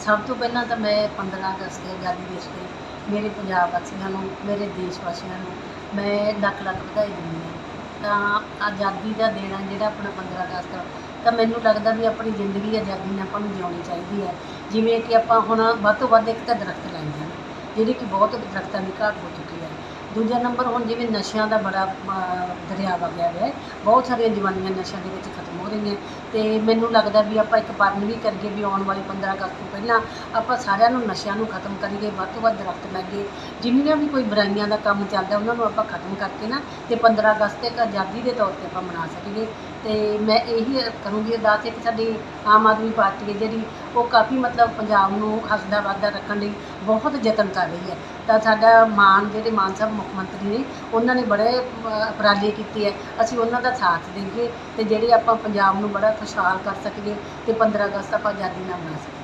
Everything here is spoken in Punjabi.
ਸਭ ਤੋਂ ਪਹਿਲਾਂ ਤਾਂ ਮੈਂ 15 ਅਗਸਤ ਦੀ ਆਜ਼ਾਦੀ ਦੇਸ਼ ਤੇ ਮੇਰੇ ਪੰਜਾਬ ਵਾਸੀਆਂ ਨੂੰ, ਮੇਰੇ ਦੇਸ਼ ਵਾਸੀਆਂ ਨੂੰ ਮੈਂ ਲੱਖ ਲੱਖ ਵਧਾਈ ਦਿੰਦੀ ਹਾਂ। ਤਾਂ ਆਜ਼ਾਦੀ ਦਾ ਦਿਨ ਆ ਜਿਹੜਾ ਆਪਣਾ 15 ਅਗਸਤ ਤਾਂ ਮੈਨੂੰ ਲੱਗਦਾ ਵੀ ਆਪਣੀ ਜ਼ਿੰਦਗੀ ਆਜ਼ਾਦੀ ਨਾਲ ਆਪਾਂ ਨੂੰ ਜਿਉਣੀ ਚਾਹੀਦੀ ਹੈ। ਜਿਵੇਂ ਕਿ ਆਪਾਂ ਹੁਣ ਵੱਧ ਤੋਂ ਵੱਧ ਇੱਕ ਤਾਂ ਦਰਖਤ ਲਾਈ ਜਾਣ ਜਿਹੜੀ ਕਿ ਬਹੁਤ ਦਰਖਤਾਂ ਦੀ ਘਾਟ ਹੋ ਚੁੱਕੀ ਹੈ। ਦੂਜਾ ਨੰਬਰ ਹੁਣ ਜਿਵੇਂ ਨਸ਼ਿਆਂ ਦਾ ਬੜਾ ਦਰਿਆ ਵਗਿਆ ਹੋਇਆ ਹੈ, ਬਹੁਤ ਸਾਰੀਆਂ ਜਵਾਨੀਆਂ ਨਸ਼ਿਆਂ ਦੇ ਵਿੱਚ ਖਤਮ ਹੋ ਰਹੀਆਂ ਤੇ ਮੈਨੂੰ ਲੱਗਦਾ ਵੀ ਆਪਾਂ ਇੱਕ ਪਰਨ ਵੀ ਕਰੀਏ ਵੀ ਆਉਣ ਵਾਲੇ 15 ਅਗਸਤ ਤੋਂ ਪਹਿਲਾਂ ਆਪਾਂ ਸਾਰਿਆਂ ਨੂੰ ਨਸ਼ਿਆਂ ਨੂੰ ਖਤਮ ਕਰੀਏ, ਵੱਧ ਤੋਂ ਵੱਧ ਦਰਖਤ ਲਾਈਏ। ਜਿੰਨੀਆਂ ਵੀ ਕੋਈ ਬੁਰਾਈਆਂ ਦਾ ਕੰਮ ਚੱਲਦਾ, ਉਹਨਾਂ ਨੂੰ ਆਪਾਂ ਖਤਮ ਕਰਕੇ ਨਾ ਤੇ 15 ਅਗਸਤ ਇੱਕ ਆਜ਼ਾਦੀ ਦੇ ਤੌਰ ਤੇ ਆਪਾਂ ਮਨਾ ਸਕੀਏ। ਤੇ ਮੈਂ ਇਹੀ ਕਰੂੰਗੀ ਅਰਦਾਸ ਹੈ ਕਿ ਸਾਡੀ ਆਮ ਆਦਮੀ ਪਾਰਟੀ ਹੈ ਜਿਹੜੀ ਉਹ ਕਾਫੀ ਮਤਲਬ ਪੰਜਾਬ ਨੂੰ ਹੱਸਦਾ ਵੱਧਦਾ ਰੱਖਣ ਲਈ ਬਹੁਤ ਯਤਨ ਕਰ ਰਹੀ ਹੈ। ਤਾਂ ਸਾਡਾ ਮਾਨ ਜਿਹੜੇ ਮਾਨ ਸਾਹਿਬ ਮੁੱਖ ਮੰਤਰੀ ਨੇ, ਉਹਨਾਂ ਨੇ ਬੜੇ ਉਪਰਾਲੇ ਕੀਤੇ ਹੈ। ਅਸੀਂ ਉਹਨਾਂ ਦਾ ਸਾਥ ਦੇਈਏ ਤੇ ਜਿਹੜੇ ਆਪਾਂ ਪੰਜਾਬ ਨੂੰ ਬੜਾ ਖੁਸ਼ਹਾਲ ਕਰ ਸਕੀਏ ਤੇ 15 ਅਗਸਤ ਆਪਾਂ ਆਜ਼ਾਦੀ ਨਾਲ ਮਨਾ ਸਕੀਏ।